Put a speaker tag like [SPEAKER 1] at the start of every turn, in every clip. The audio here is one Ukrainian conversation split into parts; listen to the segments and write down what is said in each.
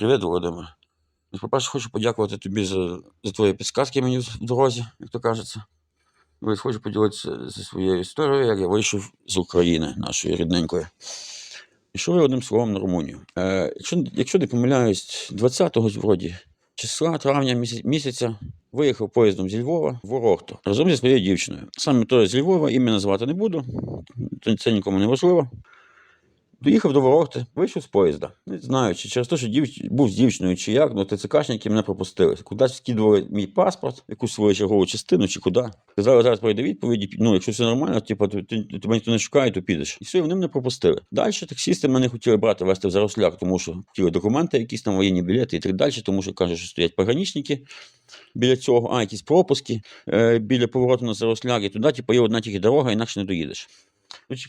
[SPEAKER 1] Привіт, Володимир. Ну, По-перше, хочу подякувати тобі за, за твої підсказки мені в дорозі, як то кажеться. Ось хочу поділитися зі своєю історією, як я вийшов з України, нашої рідненької. Пішов я одним словом на Румунію. Е, якщо, якщо не помиляюсь, 20-го вроді числа травня місяця, виїхав поїздом зі Львова в Орохту разом зі своєю дівчиною. Саме то з Львова ім'я назвати не буду, це нікому не важливо. Доїхав до Ворохти, вийшов з поїзда. Не знаю, чи через те, що дівч... був з дівчиною, чи як, ну ТЦКшники мене пропустили. Кудись скидували мій паспорт, якусь свою чергову частину, чи куди. Сказали, зараз прийде відповіді. Ну, якщо все нормально, типу, то ти, тебе ніхто не шукає, то підеш. І все, вони мене пропустили. Далі таксісти мене хотіли брати вести в Заросляк, тому що хотіли документи, якісь там воєнні білети і так далі, тому що кажуть, що стоять пограничники біля цього, а якісь пропуски е, біля повороту на Заросляк, і туди, типу, є одна тільки дорога, інакше не доїдеш.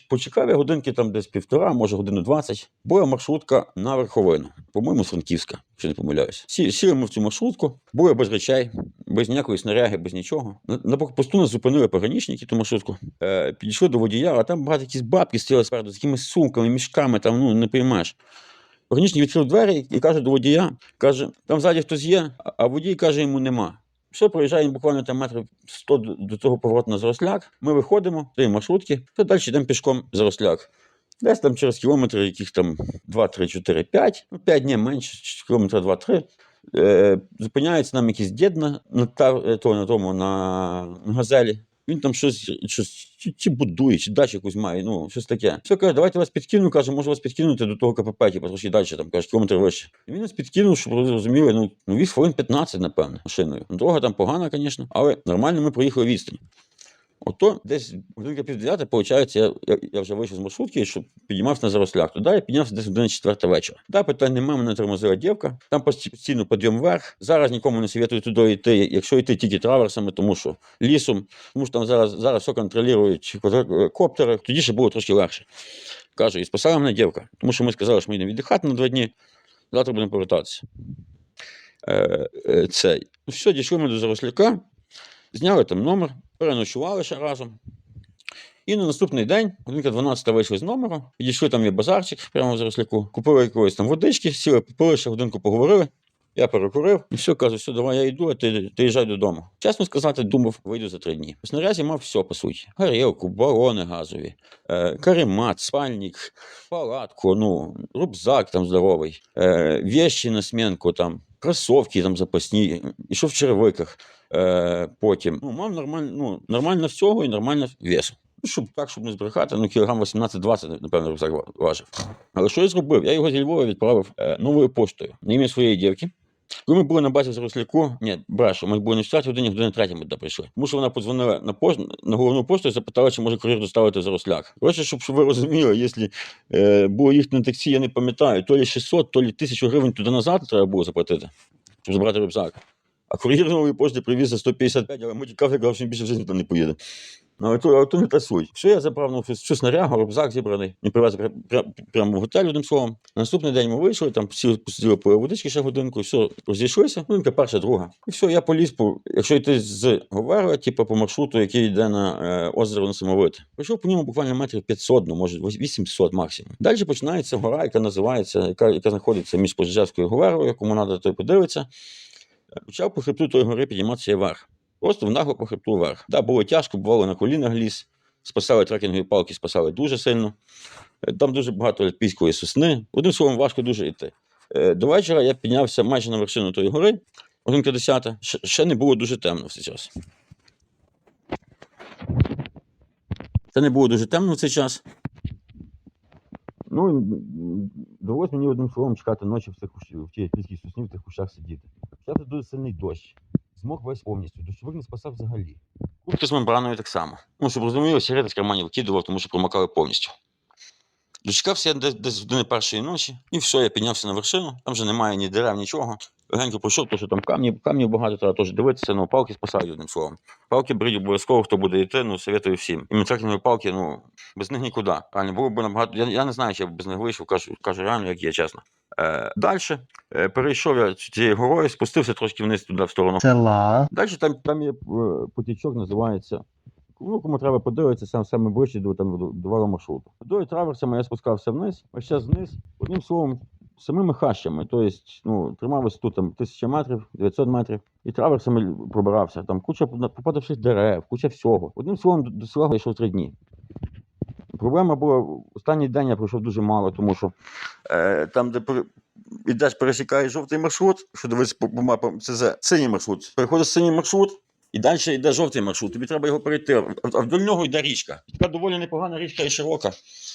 [SPEAKER 1] Почекав я годинки там десь півтора, може годину двадцять. Була маршрутка на верховину, по-моєму, Франківська, якщо не помиляюсь. Сі, сіли ми в цю маршрутку, були без речей, без ніякої снаряги, без нічого. На, блокпосту нас зупинили пограничники ту маршрутку. Е, підійшли до водія, а там багато якісь бабки стояли спереду з якимись сумками, мішками, там, ну не приймаєш. Пограничник відкрив двері і каже до водія: каже, там ззаді хтось є, а водій каже, йому нема. Все, проїжджаємо буквально там метрів 100 до- того повороту на Заросляк. Ми виходимо, цієї маршрутки, то далі йдемо пішком Заросляк. Десь там через кілометри, яких там 2, 3, 4, 5, ну 5 днів менше, кілометра 2-3. Е, зупиняється нам якийсь дід на, на, е, на на, на газелі. Він там щось, щось чи, будує, чи дачу якусь має, ну, щось таке. Все каже, давайте вас підкину, каже, може вас підкинути до того КПП, типу, трошки далі, там, каже, кілометр вище. І він нас підкинув, щоб розуміли, ну, ну віз хвилин 15, напевно, машиною. Дорога там погана, звісно, але нормально ми проїхали відстань. Ото десь годинка пів виходить, я, я, вже вийшов з маршрутки, щоб підіймався на зарослях. Туди я піднявся десь година четверта вечора. Да, питань немає, мене тормозила дівка. Там постійно підйом вверх. Зараз нікому не советую туди йти, якщо йти тільки траверсами, тому що лісом, тому що там зараз, зараз все контролюють коптери, тоді ще було трошки легше. Кажу, і спасала мене дівка, тому що ми сказали, що ми йдемо віддихати на два дні, завтра будемо повертатися. Е, е. Ну, все, дійшли ми до заросляка, зняли там номер, переночували ще разом. І на наступний день, годинка 12 вийшли з номеру, підійшли там є базарчик прямо в заросляку, купили якоїсь там водички, сіли, попили, ще годинку поговорили. Я перекурив, і все, кажу, все, давай я йду, а ти, ти їжджай додому. Чесно сказати, думав, вийду за три дні. Снарязі мав все, по суті. Горілку, балони газові, е, каремат, спальник, палатку, ну, рюкзак там здоровий, е, вещі на смінку, там, кросовки там запасні, ішов в черевиках е, потім. Ну, мав нормально, ну, нормально всього і нормально весу. Ну, щоб так, щоб не збрехати, ну кілограм 18-20, напевно, рюкзак важив. Але що я зробив? Я його зі Львова відправив е, новою поштою на ім'я своєї дівки. Коли ми були на базі в Заросляку, ні, брашу, ми були не в 4 годині, в годині третій ми туди прийшли. Тому що вона подзвонила на пост, на головну пошту і запитала, чи може кур'єр доставити в Заросляк. Коротше, щоб, ви розуміли, якщо е, було їхати на таксі, я не пам'ятаю, то лі 600, то лі 1000 гривень туди назад треба було заплатити, щоб забрати рюкзак. А кур'єр нової пошти привіз за 155, але ми тікав, я казав, що він більше в житті туди не поїде. Ну, але то, але то не та суть. Все, я забрав ну, всю- всю снарягу, рюкзак зібраний. І привез пря- пря- прямо в готель, одним словом. На наступний день ми вийшли, там посіли, посиділи по водички ще годинку, і все, розійшлися. Годинка перша, друга. І все, я поліз, по, якщо йти з Говера, типу по маршруту, який йде на е, озеро Несамовите. Пройшов по ньому буквально метрів 500, ну, може 800 максимум. Далі починається гора, яка називається, яка, яка знаходиться між Пожежевською Говерою, кому треба, той подивиться. Почав по хребту тої гори підійматися вверх. Просто в нагло по хребту вверх. Да, було тяжко, бувало на колінах ліс. Спасали трекінгові палки, спасали дуже сильно. Е, Там дуже багато альпійської сосни. Одним словом, важко дуже йти. Е, До вечора я піднявся майже на вершину тої гори, годинка 10. Ще, ще не було дуже темно в цей час. Це не було дуже темно в цей час. Ну, і, м, довелось мені одним словом чекати ночі в, цих, в тій альпійській сосні, в тих кущах сидіти. Почався дуже сильний дощ. Змог весь повністю. Дощовик не спасав взагалі. Куртки з мембраною так само. Ну, щоб розуміли, сигарети з карманів викидував, тому що промокали повністю. Дочекався я десь, десь години першої ночі, і все, я піднявся на вершину. Там вже немає ні дерев, нічого. Легенько пройшов, тому що там камні, камнів багато, треба теж дивитися, ну палки спасають одним словом. Палки беріть обов'язково, хто буде йти, ну советую всім. І трекінгові палки, ну без них нікуди. Реально, було б набагато. Я, я не знаю, чи я б без них вийшов, кажу, кажу реально, як є, чесно. Е, Далі е, перейшов я цією горою, спустився трошки вниз туди в сторону
[SPEAKER 2] села.
[SPEAKER 1] Далі там, там є е, потічок, називається. Ну, кому треба подивитися, сам саме ближче до, там, до, до вала маршруту. До траверсами я спускався вниз, ось зараз вниз. Одним словом, самими хащами. Тобто, ну, тримав висоту там 1000 метрів, 900 метрів, і траверсами пробирався. Там куча попадавших дерев, куча всього. Одним словом, до- села я йшов три дні. Проблема була, останній день я пройшов дуже мало, тому що е, там, де пере- ідеш, пересікаєш жовтий маршрут, що дивиться по, по мапам ЦЗ, синій маршрут. Переходиш синій маршрут, і далі йде жовтий маршрут. Тобі треба його перейти. А вдоль нього йде річка. Така доволі непогана річка і широка.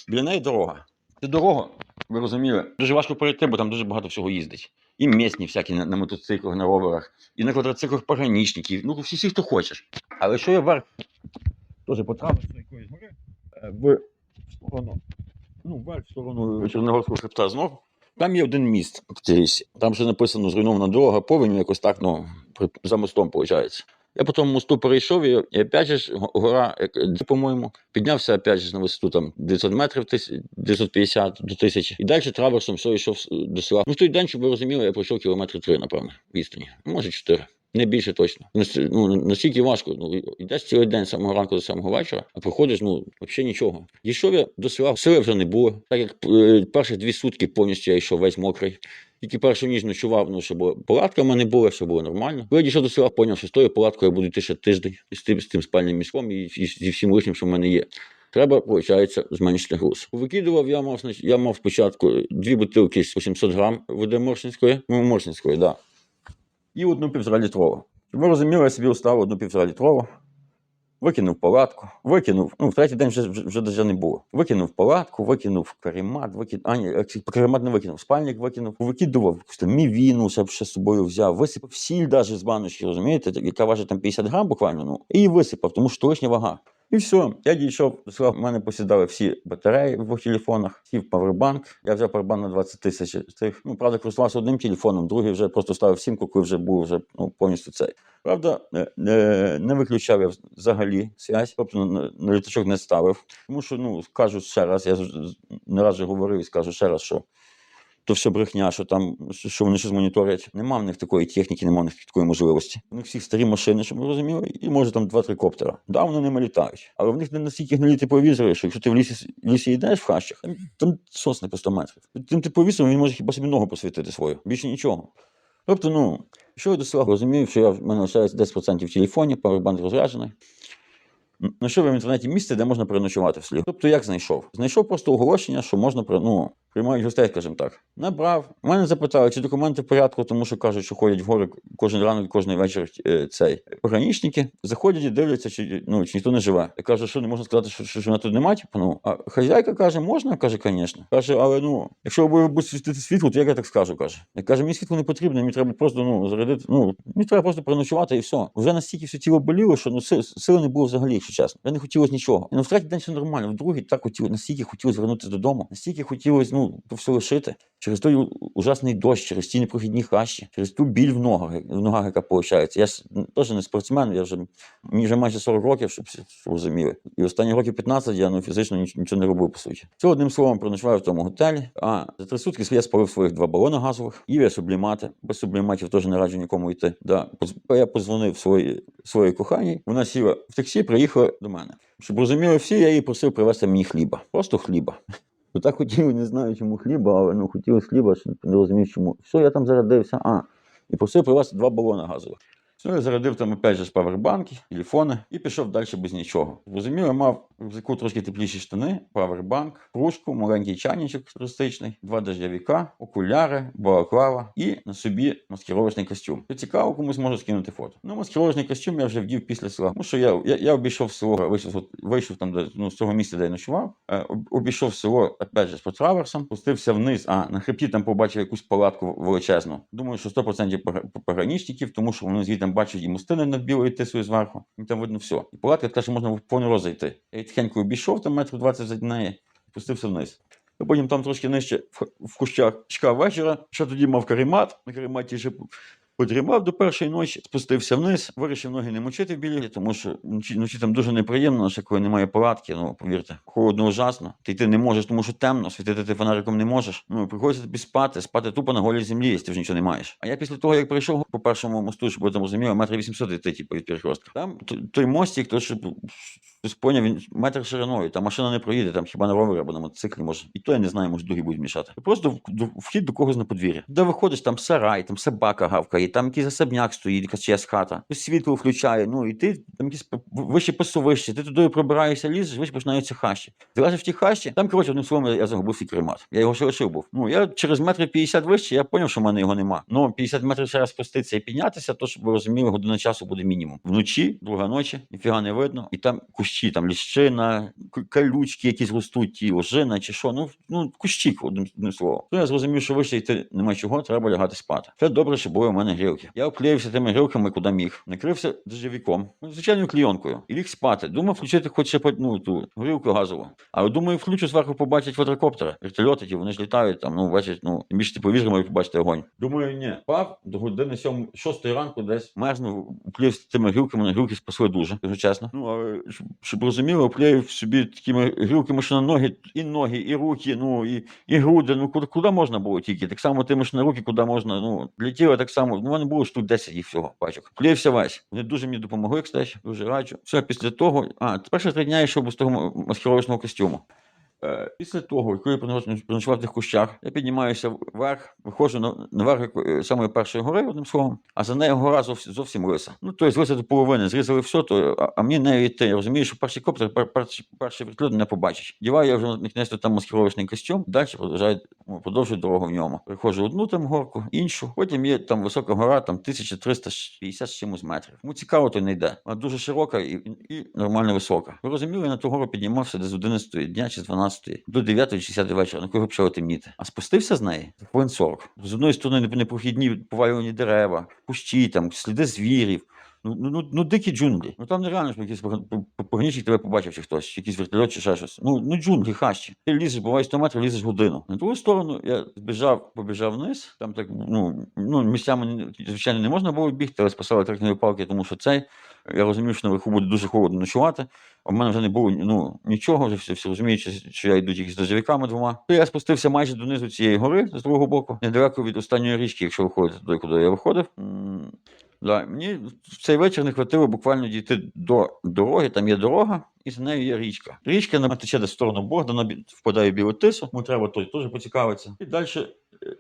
[SPEAKER 1] Біля неї дорога. Це дорога, ви розуміли, дуже важко перейти, бо там дуже багато всього їздить. І місні всякі на, на мотоциклах, на роверах, і на квадроциклах пограничників. Ну, всі, всі, хто хочеш. Але що я вверх, теж по траверсу якоїсь гори, е, в сторону, ну, вверх в сторону Чорногорського хребта знов. Там є один міст. Там ще написано зруйнована дорога, повінь якось так, ну, за мостом, виходить. Я по тому мосту перейшов, і, опять же гора, по-моєму, піднявся опять же на висоту там 900 метрів, тис- 950 до 1000. І далі траверсом все йшов до села. Ну, в той день, щоб ви розуміли, я пройшов кілометри три, напевно, відстані. Може, чотири. Не більше точно. Нас- Ну, настільки важко. Ну, йдеш цілий день з самого ранку до самого вечора, а проходиш, ну, взагалі нічого. Дійшов я до села, сили вже не було. Так як е, перші дві сутки повністю я йшов весь мокрий. Тільки першу ніч ночував, ну, щоб палатка в мене була, все було нормально. Коли я дійшов до села, зрозумів, що з тою палаткою я буду йти ще тиждень з тим, з тим спальним мішком і, і зі всім лишнім, що в мене є. Треба, виходить, зменшити груз. Викидував, я мав, я мав спочатку дві бутилки з 800 грам води Моршинської, ну, Моршинської, да. І одну півтора літрову. Ви розуміли, я собі оставив одну півтора літрову, викинув палатку, викинув, ну, в третій день вже, вже, вже не було. Викинув палатку, викинув каремат, викинув, а ні, каремат не викинув, спальник викинув, викидував мівіну, щоб ще з собою взяв, висипав сіль даже з баночки, розумієте, яка важить там 50 грам буквально, ну, і висипав, тому що лишня вага. І все, я дійшов в мене посідали всі батареї в двох телефонах, сів павербанк. Я взяв павербанк на 20 тисяч. Ну, правда, користувався одним телефоном, другий вже просто ставив сімку, коли вже був вже, ну, повністю цей. Правда, е, е, не виключав я взагалі связь, тобто на, літачок не ставив. Тому що, ну, скажу ще раз, я не раз вже говорив і скажу ще раз, що то все брехня, що там що вони щось моніторять. Нема в них такої техніки, нема в них такої можливості. У них всіх старі машини, щоб ви розуміли, і може там два-три коптера. Да, вони ними літають. Але в них не настільки гнилі тепловізори, що якщо ти в лісі, лісі йдеш в хащах, там, сосни по 100 метрів. Тим тепловізором він може хіба собі ногу посвітити свою. Більше нічого. Тобто, ну, що я до села розумію, що я в мене лишається 10% в телефоні, павербанк розряджений. Знайшов я в інтернеті місце, де можна переночувати в селі. Тобто, як знайшов? Знайшов просто оголошення, що можна ну, приймають гостей, скажімо так. Набрав. Мене запитали, чи документи в порядку, тому що кажуть, що ходять в гори кожен ранок, кожен вечір е, цей. Пограничники заходять і дивляться, чи, ну, чи ніхто не живе. Я кажу, що не можна сказати, що, що, що вона тут немає. Типу, ну, а хазяйка каже, можна, каже, звісно. Каже, але ну, якщо ви будете світити світло, то як я так скажу, каже. Я кажу, мені світло не потрібно, мені треба просто ну, зарядити. Ну, мені треба просто переночувати і все. Вже настільки все тіло боліло, що ну, си- сили не було взагалі, якщо чесно. Я не хотілося нічого. Ну, в третій день все нормально, в другий так хотілося, настільки хотілося вернутися додому, настільки хотілося ну, то все лишити. Через той ужасний дощ, через ті непрохідні хащі, через ту біль в ногах, в ногах, яка виходить. Я ж теж не спортсмен, я вже мені вже майже 40 років, щоб розуміли. І останні років 15 я ну, фізично ніч- нічого не робив, по суті. Це одним словом проночував в тому готелі. А за три сутки я спалив своїх два балони газових, їв я сублімати. Без субліматів теж не раджу нікому йти. Да. Я позвонив своїй своїй коханій, вона сіла в таксі, приїхала до мене. Щоб розуміли всі, я її просив привезти мені хліба. Просто хліба. Бо так хотів, не знаю, чому хліба, але ну хотілося хліба, не розумів, чому. Все, я там зарядився. А. І просив привезти два балони газових. Все, я зарядив там опять же з павербанки, телефони і пішов далі без нічого. Розумів, я мав в рюкзаку трошки тепліші штани, павербанк, кружку, маленький чайничок туристичний, два дождевіка, окуляри, балаклава і на собі маскировочний костюм. Що цікаво, комусь можу скинути фото. Ну, маскировочний костюм я вже вдів після села. Тому що я, я, я обійшов село, вийшов, вийшов там, де, ну, з того місця, де я ночував, е, обійшов село, опять же, по траверсам, спустився вниз, а на хребті там побачив якусь палатку величезну. Думаю, що 100% пога- пограничників, тому що вони звідти бачать і мостини над білою тисою зверху, і там видно все. І палатка така, що можна в повний роз зайти. Я її тихенько обійшов там метрів 20 за неї, і спустився вниз. А потім там трошки нижче в, кущах чекав вечора. Ще тоді мав каремат. На карематі ще подрімав до першої ночі, спустився вниз, вирішив ноги не мочити в білі, тому що вночі, там дуже неприємно, ще коли немає палатки, ну повірте, холодно ужасно. Ти йти не можеш, тому що темно, світити ти фонариком не можеш. Ну приходиться тобі спати, спати тупо на голій землі, якщо ти вже нічого не маєш. А я після того, як прийшов по першому мосту, щоб ви там розуміли, метр 800 йти, типу, від перехрестка. Там той мостик, то щоб Хтось поняв, він метр шириною, там машина не проїде, там хіба на ровері або на мотоциклі може. І то я не знаю, може дуги будуть мішати. Просто вхід до когось на подвір'я. Де виходиш, там сарай, там собака гавкає, там якийсь особняк стоїть, якась чиясь хата, світло включає, ну і ти там якісь вище посовище, ти туди пробираєшся, лізеш, вище починаються хащі. Лежиш в ті хащі, там, коротше, одним словом, я- загубив свій кремат. Я його ще лишив був. Ну, я через метр 50 вище, я зрозумів, що в мене його нема. Ну, 50 метрів ще раз спуститися і піднятися, то, щоб ви розуміли, година часу буде мінімум. Вночі, друга ночі, ніфіга не видно, і там кущі, там ліщина, калючки якісь ростуть, ті, ожина чи що. Ну, ну кущі, одним, словом. То я зрозумів, що вище йти нема чого, треба лягати спати. Все добре, що були у мене грілки. Я обклеївся тими грілками, куди міг. Накрився дождевиком, ну, звичайною клійонкою, і ліг спати. Думав включити хоч ще ну, ту горілку газову. Але думаю, включу зверху побачать квадрокоптери, вертольоти, ті, вони ж літають там, ну, бачать, ну, тим більше тепловізор можуть побачити огонь. Думаю, ні. Пав до години 7, 6 ранку десь мерзнув, уплів тими грілками, на грілки спасли дуже, дуже чесно. Ну, але щоб, розуміло, уплів собі такими грілками, що на ноги, і ноги, і руки, ну, і, і груди, ну, куди, куди можна було тільки. Так само тими ж на руки, куди можна, ну, летіло так само, ну, в мене було штук 10 їх всього, бачок. Плівся весь. Вони дуже мені допомогли, кстати, дуже раджу. Все, після того, а, перші три дня йшов без того маскировочного костюму. Е, Після того, коли переночував в тих кущах, я піднімаюся вверх, виходжу на, наверх якої- самої першої гори, одним словом, а за нею гора зовсім, зовсім лиса. Ну, тобто лиса до половини, зрізали все, то, а, а мені нею йти. Я розумію, що перший коптер, пер, перший, перший вертольот не побачить. Діваю я вже на кінець там маскировочний костюм, далі продовжую, ну, продовжую дорогу в ньому. Приходжу одну там горку, іншу, потім є там висока гора, там 1350 з чимось метрів. Тому цікаво, то не йде. Вона дуже широка і, і нормально висока. Ви розуміли, я на ту гору піднімався десь з 11 дня чи з 12 до 9 чи 10 вечора, на коли почало темніти. А спустився з неї хвилин 40. З одної сторони непрохідні повалювані дерева, кущі, там, сліди звірів. Ну, ну, ну, ну дикі джунглі. Ну там нереально, що якийсь погнічник тебе побачив чи хтось, якийсь вертольот чи ще щось. Ну, ну джунглі, хащі. Ти лізеш, буває 100 метрів, лізеш годину. На другу сторону я збіжав, побіжав вниз. Там так, ну, ну місцями, звичайно, не можна було бігти, але спасали трекінгові палки, тому що цей. Я розумів, що наверху буде дуже холодно ночувати. А в мене вже не було ну, нічого, вже всі, всі розуміють, що, я йду тільки з дождевиками двома. То я спустився майже донизу цієї гори з другого боку, недалеко від останньої річки, якщо виходити туди, куди я виходив. Да, мені в цей вечір не хватило буквально дійти до дороги, там є дорога, і за нею є річка. Річка тече десь в сторону Богдана, впадає в білу тису, тому треба теж поцікавитися. І далі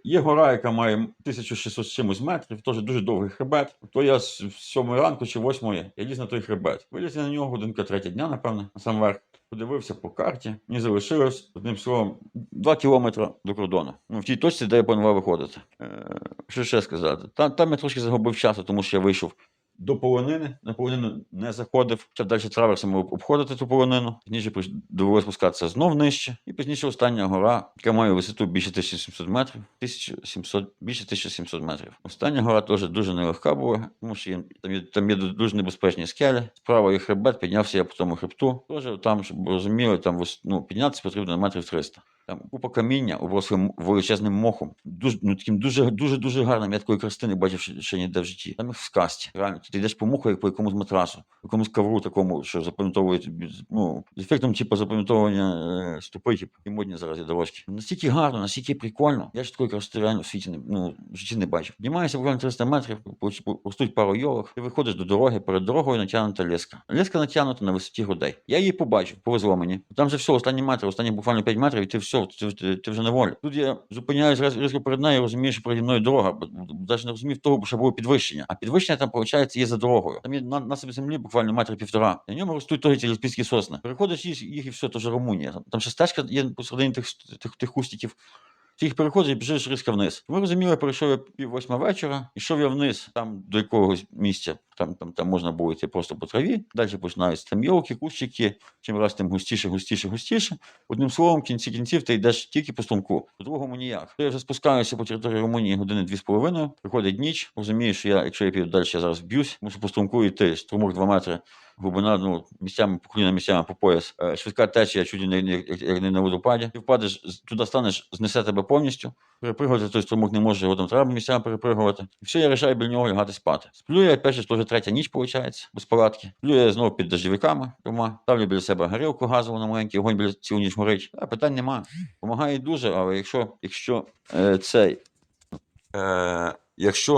[SPEAKER 1] є гора, яка має 1600 чимось метрів, теж дуже довгий хребет. То я з 7 ранку чи 8 я ліз на той хребет. Виліз я на нього годинка третя дня, напевно, на сам верх. Подивився по карті, мені залишилось одним словом 2 кілометри до кордону. Ну, в тій точці, де я планував виходити. Е, що ще сказати? Там, там я трошки загубив часу, тому що я вийшов до полонини, на полонину не заходив, почав далі траверсами об- обходити ту полонину. Пізніше довелося спускатися знов нижче. І пізніше остання гора, яка має висоту більше 1700 метрів, 1700, більше 1700 метрів. Остання гора теж дуже нелегка була, тому що є- там є, там є дуже небезпечні скелі. Справа є хребет, піднявся я по тому хребту. Теж там, щоб розуміли, там ну, піднятися потрібно на метрів 300. Там купа каміння, обросли величезним мохом. Дуже, ну, таким дуже, дуже, дуже гарним. Я такої красти не бачив ще, ще ніде в житті. Там як в сказці. Реально, ти йдеш по муху, як по якомусь матрасу, якомусь ковру такому, що запам'ятовує ну, з ефектом типу запам'ятовування е, стопи, типу, і модні зараз дорожки. Настільки гарно, настільки прикольно. Я ж такої красоти реально в світі не, ну, в житті не бачив. Піднімаєшся буквально 300 метрів, ростуть пару йолок, ти виходиш до дороги, перед дорогою натягнута леска. Леска натягнута на висоті грудей. Я її побачив, повезло мені. Там же все, останні метри, останні буквально 5 метрів, і ти все, ти, ти, ти вже на волі. Тут я зупиняюсь різко перед нею, розумію, що переді мною дорога, бо навіть не розумів того, що було підвищення. А підвищення там, виходить, є за дорогою. Там є на, на собі землі буквально метр півтора. На ньому ростуть теж ці ліспійські сосни. Переходиш їх, їх і все, то вже Румунія. Там, ще стежка є посередині тих, тих, тих кустиків. Ти їх переходиш і біжиш різко вниз. Ми розуміли, перейшов я пів восьма вечора, йшов я вниз, там до якогось місця, там, там, там можна було йти просто по траві. Далі починаються там йолки, кущики, чим раз тим густіше, густіше, густіше. Одним словом, кінці кінців ти йдеш тільки по струмку, по-другому ніяк. То я вже спускаюся по території Румунії години дві з половиною, приходить ніч, розумію, що я, якщо я піду далі, я зараз вб'юсь, мушу по струмку йти, струмок 2 метри. Глибина, ну, місцями по коліна, місцями по пояс. Е, Швидка течія, чуть не, як, як не на водопаді. Ти впадеш, туди станеш, знесе тебе повністю. Перепригувати той струмок не може, його там треба місцями перепригувати. І все, я вирішаю біля нього лягати спати. Сплю я, же, то вже третя ніч, виходить, без палатки. Сплю я знову під дождевиками дома. Ставлю біля себе горілку газову на маленький, огонь біля цілу ніч горить. А, питань нема. Помагає дуже, але якщо, якщо е, цей. Е, якщо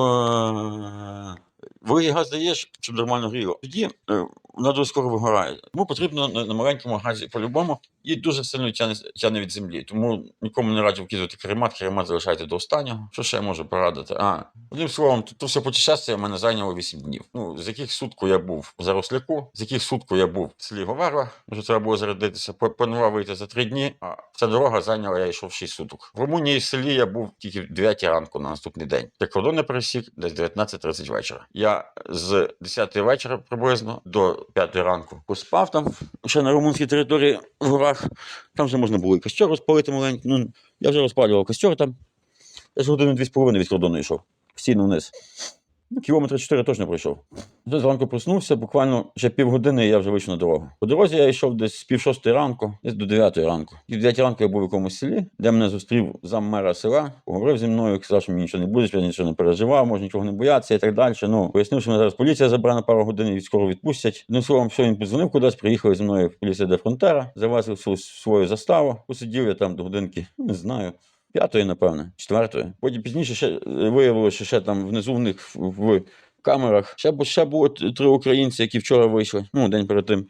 [SPEAKER 1] е, газ даєш, щоб нормально гріло, тоді е, вона дуже скоро вигорає. Тому потрібно на, маленькому газі по-любому і дуже сильно тягне, тягне від землі. Тому нікому не раджу вкидувати керемат, керемат залишайте до останнього. Що ще я можу порадити? А, одним словом, то, то все путешествие в мене зайняло 8 днів. Ну, з яких сутку я був в Заросляку, з яких сутку я був в селі Говарла, вже треба було зарядитися, планував вийти за 3 дні, а ця дорога зайняла, я йшов 6 суток. В Румунії в селі я був тільки в 9 ранку на наступний день. Як кордон не пересік, десь 19.30 вечора. Я з 10 вечора приблизно до 5 ранку поспав там ще на румунській території в горах. Там вже можна було і костер розпалити маленький. Ну, я вже розпалював костер там. Я ж години дві з половиною від кордону йшов. Постійно вниз. Ну, кілометри 4 точно пройшов. Зранку проснувся, буквально ще півгодини і я вже вийшов на дорогу. По дорозі я йшов десь з пів шостої ранку, десь до 9 ранку. І в 9 ранку я був в якомусь селі, де мене зустрів зам мера села, поговорив зі мною, сказав, що мені нічого не буде, що я нічого не переживав, може нічого не боятися і так далі. Ну, пояснив, що мене зараз поліція забере на пару годин і скоро відпустять. Одним словом, все, він подзвонив кудись, приїхали зі мною в поліція де фронтера, завезли свою заставу. Посидів я там до годинки, ну, не знаю. П'ятої, напевне, четвертої. Потім пізніше ще е, виявилося, що ще там внизу в них в, камерах. Ще, ще було три українці, які вчора вийшли, ну, день перед тим.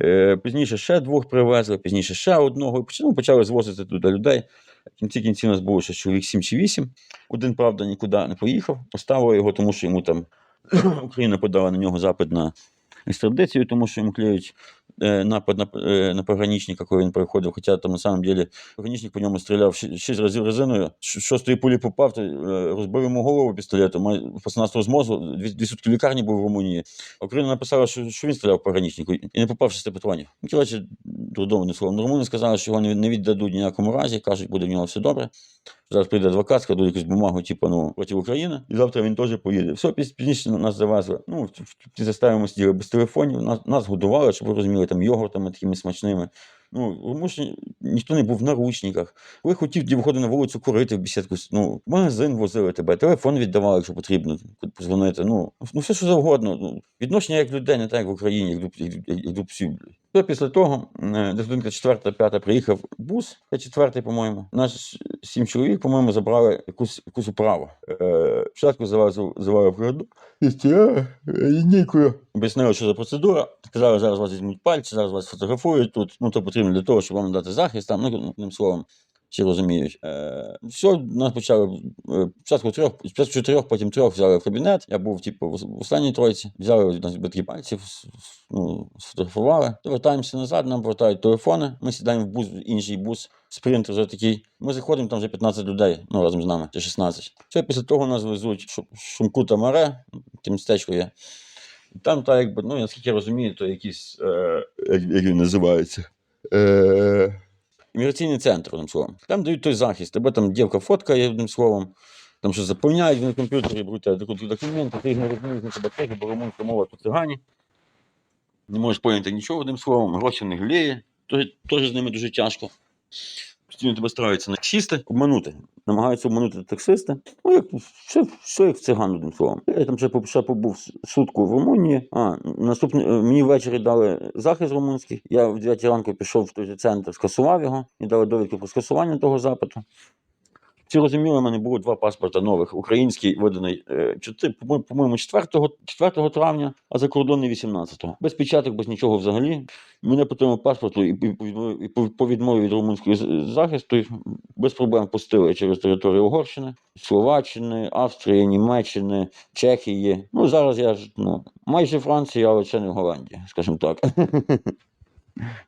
[SPEAKER 1] Е, пізніше ще двох привезли, пізніше ще одного. Ну, почали звозити туди людей. В кінці кінці у нас було ще чоловік 7 чи 8. Один, правда, нікуди не поїхав. Поставили його, тому що йому там Україна подала на нього запит на екстрадицію, тому що йому клеють напад на, е, на пограничника, коли він приходив. Хоча там на самом деле пограничник по ньому стріляв ши- шість разів резиною. Шостої пулі попав, е, розбив йому голову пістолетом. Пацана з мозу, дві, сутки лікарні був в Румунії. Україна написала, що, що він стріляв пограничнику і не попав шести патронів. Ну, коротше, додому не словом. Румуни сказали, що його не, віддадуть ні в якому разі, кажуть, буде в нього все добре. Зараз прийде адвокат, складуть якусь бумагу, типу, ну, проти України, і завтра він теж поїде. Все, пізніше нас завезли. Ну, ті заставимо сиділи без телефонів, нас, нас годували, щоб ви розуміли, там йогуртами такими смачними. Ну, тому що ніхто не був в наручниках. Коли хотів, ті виходив на вулицю курити в бесідку, ну, магазин возили тебе, телефон віддавали, якщо потрібно, позвонити. Ну, ну все, що завгодно. Ну, відношення як людей, не так, як в Україні, як до, як, до псів. То після того, е, десь годинка четверта, п'ята приїхав бус, четвертий, по-моєму. Наш сім чоловік, по-моєму, забрали якусь, якусь управу. Е, спочатку завели в городу. Я лінійкою. Об'яснили, що за процедура. Сказали, зараз вас візьмуть пальці, зараз вас фотографують тут. Ну, то потрібно для того, щоб вам дати захист. Там, ну, одним словом, всі розуміють. Е, все, нас почали е, спочатку трьох, спочатку чотирьох, потім трьох взяли в кабінет. Я був, типу, в останній тройці, взяли нас пальців, ну, сфотографували. Повертаємося назад, нам повертають телефони. Ми сідаємо в бус, інший бус, спринтер вже такий. Ми заходимо, там вже 15 людей, ну разом з нами, чи 16. Все, після того нас везуть Шумку та Маре, таке містечко є. Там, так, якби, ну, наскільки я розумію, то якийсь, е, як він називається? Е, імміграційний центр, одним словом. Там дають той захист. Тебе там дівка фоткає, одним словом. Там щось заповняють на комп'ютері, беруть документи, ти їх не розумієш, на тебе теги, бо румунська мова тут цигані. Не можеш поняти нічого одним словом, гроші не гліє, теж з ними дуже тяжко. Постійно тебе стараються начисти, обманути. Намагаються обманути таксиста. Ну, як все, все як в циган, одним словом. Я там ще, ще побув сутку в Румунії. А, наступний, е, мені ввечері дали захист румунський. Я в 9 ранку пішов в той центр, скасував його і дали довідку про скасування того запиту. Всі розуміли, мене було два паспорта нових. Український виданий е, по-моєму, 4, 4 травня, а закордонний 18-го. Без печаток, без нічого взагалі. Мене по тому паспорту і, по відмові- від румунської захисту без проблем пустили через територію Угорщини, Словаччини, Австрії, Німеччини, Чехії. Ну зараз я ж ну, майже Франція, але ще не в Голландії, скажімо так.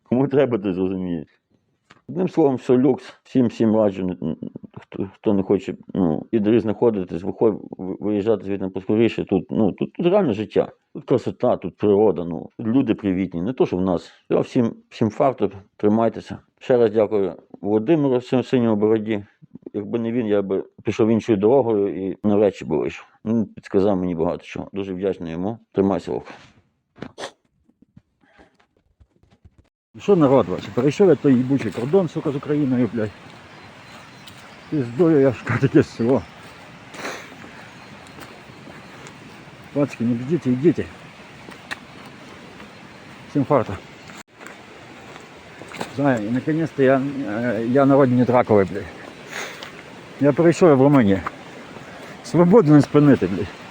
[SPEAKER 1] Кому треба, то зрозуміє. Одним словом, все люкс, всім всім раджу, хто, хто не хоче ну, і знаходитись, виход, виїжджати звідти поскоріше. Тут, ну, тут, тут реально життя. Тут красота, тут природа, ну, люди привітні, не то, що в нас. Все, всім, всім фарту, тримайтеся. Ще раз дякую Володимиру Син- синьому бороді. Якби не він, я би пішов іншою дорогою і на речі би вийшов. Він підказав мені багато чого. Дуже вдячний йому. Тримайся, Вовк.
[SPEAKER 2] Що народ ваш? Перейшов я той їбучий кордон, сука, з Україною, блядь. Пиздою я ж таке село. Пацки, не бдите, идите. Всем фарта. Знаю, и наконец-то я, э, я на родине Драковой, блядь. Я перейшов в Румунію. Свободу не спинити, блядь.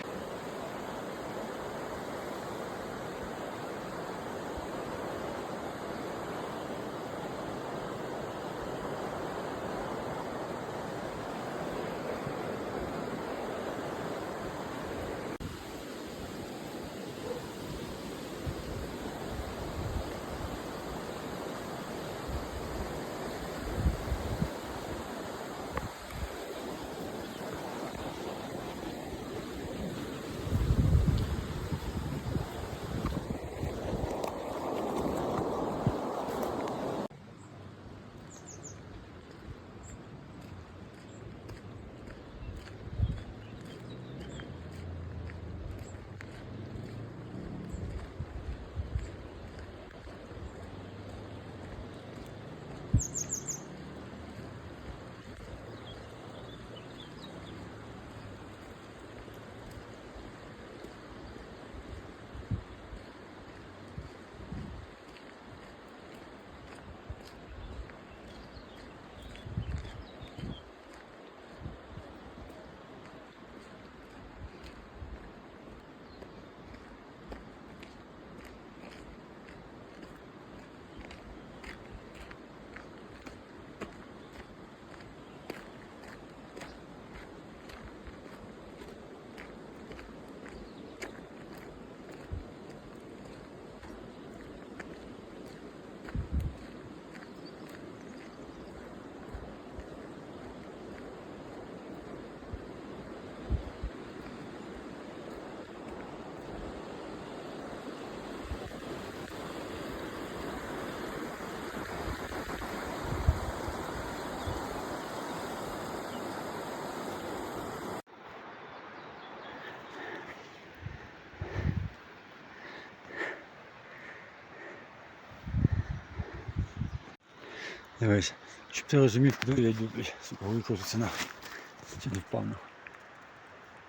[SPEAKER 2] Дивись, щоб ти розумів, куди я йду, блядь. Сука, викрутиться нахуй. Сюди впав нахуй.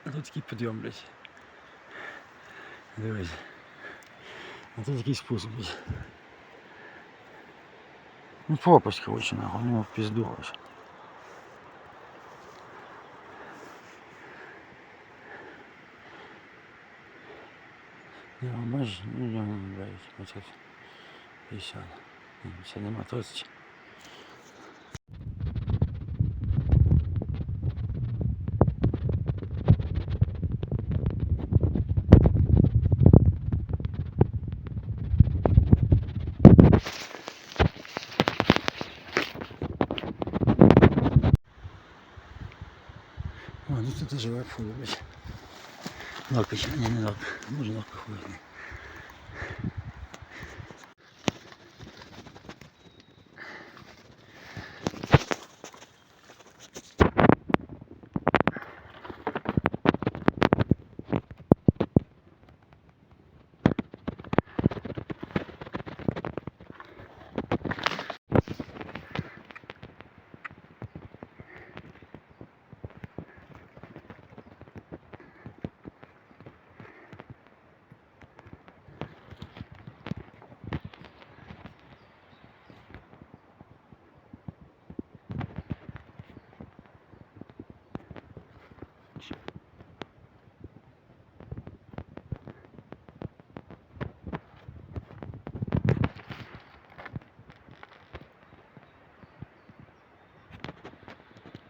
[SPEAKER 2] А тут такий підйом, блядь. Дивись. А тут такий спуск, блядь. Ну пропасть, короче, нахуй, ну в пизду, короче. Я бачиш, ну я блядь, оце 50. Ні, Це нема 30. А, ну тут живе фу, Лапич, Норка, не лап, Може лапи хуйня.